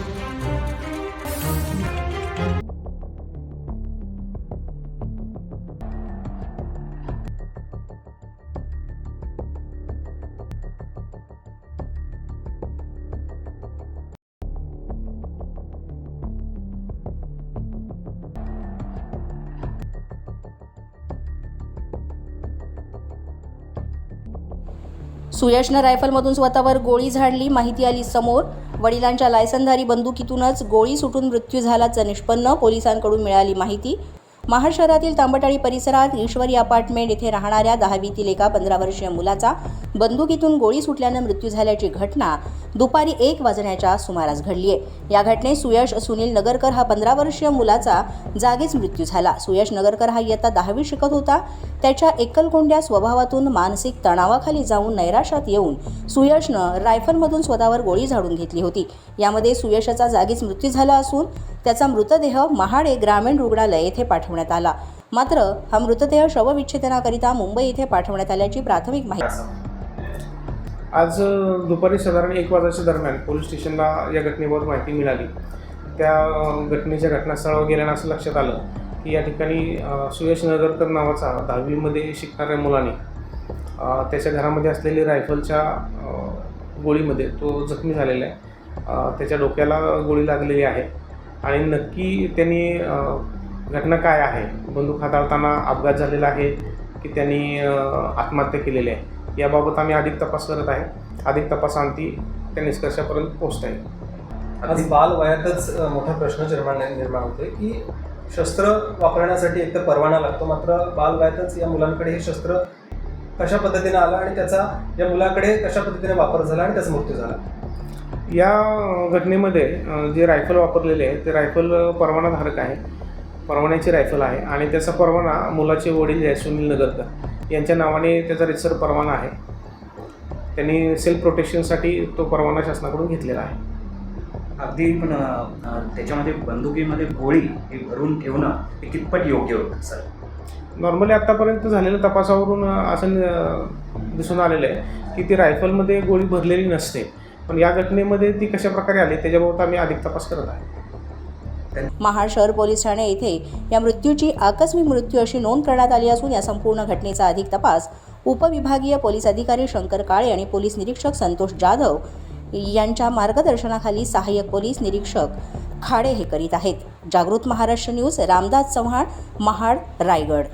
thank you सुयशनं रायफलमधून स्वतःवर गोळी झाडली माहिती आली समोर. वडिलांच्या लायसनधारी बंदुकीतूनच गोळी सुटून मृत्यू झाल्याचं निष्पन्न पोलिसांकडून मिळाली माहिती. महाड शहरातील तांबटाळी परिसरात ईश्वरी अपार्टमेंट येथे राहणाऱ्या दहावीतील एका पंधरा वर्षीय मुलाचा बंदुकीतून गोळी सुटल्यानं मृत्यू झाल्याची घटना दुपारी एक वाजण्याच्या सुमारास घडली आहे या घटनेत सुयश सुनील नगरकर हा पंधरा वर्षीय मुलाचा जागीच मृत्यू झाला. सुयश नगरकर हा इयत्ता दहावी शिकत होता. त्याच्या एकलकोंड्या स्वभावातून मानसिक तणावाखाली जाऊन नैराश्यात येऊन सुयशनं रायफलमधून स्वतःवर गोळी झाडून घेतली होती. यामध्ये सुयशाचा जागीच मृत्यू झाला असून त्याचा मृतदेह महाडे ग्रामीण रुग्णालय येथे पाठवण्यात आला. मात्र हा मृतदेह शवविच्छेदनाकरिता मुंबई येथे पाठवण्यात आल्याची प्राथमिक माहिती आज दुपारी साधारण एक वाजाच्या दरम्यान पोलीस स्टेशनला या घटनेबाबत माहिती मिळाली. त्या घटनेच्या घटनास्थळावर गेल्यानं असं लक्षात आलं की या ठिकाणी सुयश नगरकर नावाचा दहावीमध्ये शिकणाऱ्या मुलाने त्याच्या घरामध्ये असलेली रायफलच्या गोळीमध्ये तो जखमी झालेला आहे. त्याच्या डोक्याला गोळी लागलेली आहे. आणि नक्की त्यांनी घटना काय आहे? बंदूक हाताळताना अपघात झालेला आहे की त्यांनी आत्महत्या केलेली आहे? याबाबत आम्ही अधिक तपास करत आहे. अधिक तपासांती त्या निष्कर्षापर्यंत पोहोचता येईल आज बाल वयातच मोठा प्रश्न निर्माण निर्माण होतोय की शस्त्र वापरण्यासाठी एक तर परवाना लागतो मात्र बाल वयातच या मुलांकडे हे शस्त्र कशा पद्धतीने आलं आणि त्याचा या मुलाकडे कशा पद्धतीने वापर झाला आणि त्याचा मृत्यू झाला? या घटनेमध्ये जे रायफल वापरलेले आहे ते रायफल परवानाधारक आहे. परवान्याची रायफल आहे आणि त्याचा परवाना मुलाचे वडील जे आहे सुनील नगरकर. यांच्या नावाने त्याचा रितसर परवाना आहे. त्यांनी सेल्फ प्रोटेक्शनसाठी तो परवाना शासनाकडून घेतलेला आहे. अगदी पण त्याच्यामध्ये बंदुकीमध्ये गोळी हे भरून ठेवणं हे कितपत योग्य होतं सर? नॉर्मली आत्तापर्यंत झालेल्या तपासावरून असं दिसून आलेलं आहे की ती रायफलमध्ये गोळी भरलेली नसते. पण या घटनेमध्ये ती कशा प्रकारे आली त्याच्याबाबत आम्ही अधिक तपास करत आहे. महाड शहर पोलीस ठाणे येथे या मृत्यूची आकस्मिक मृत्यू अशी नोंद करण्यात आली असून या संपूर्ण घटनेचा अधिक तपास उपविभागीय पोलीस अधिकारी शंकर काळे आणि पोलीस निरीक्षक संतोष जाधव यांच्या मार्गदर्शनाखाली सहाय्यक पोलीस निरीक्षक खाडे हे करीत आहेत. जागृत महाराष्ट्र न्यूज रामदास चव्हाण महाड रायगड.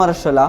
महाराष्ट्राला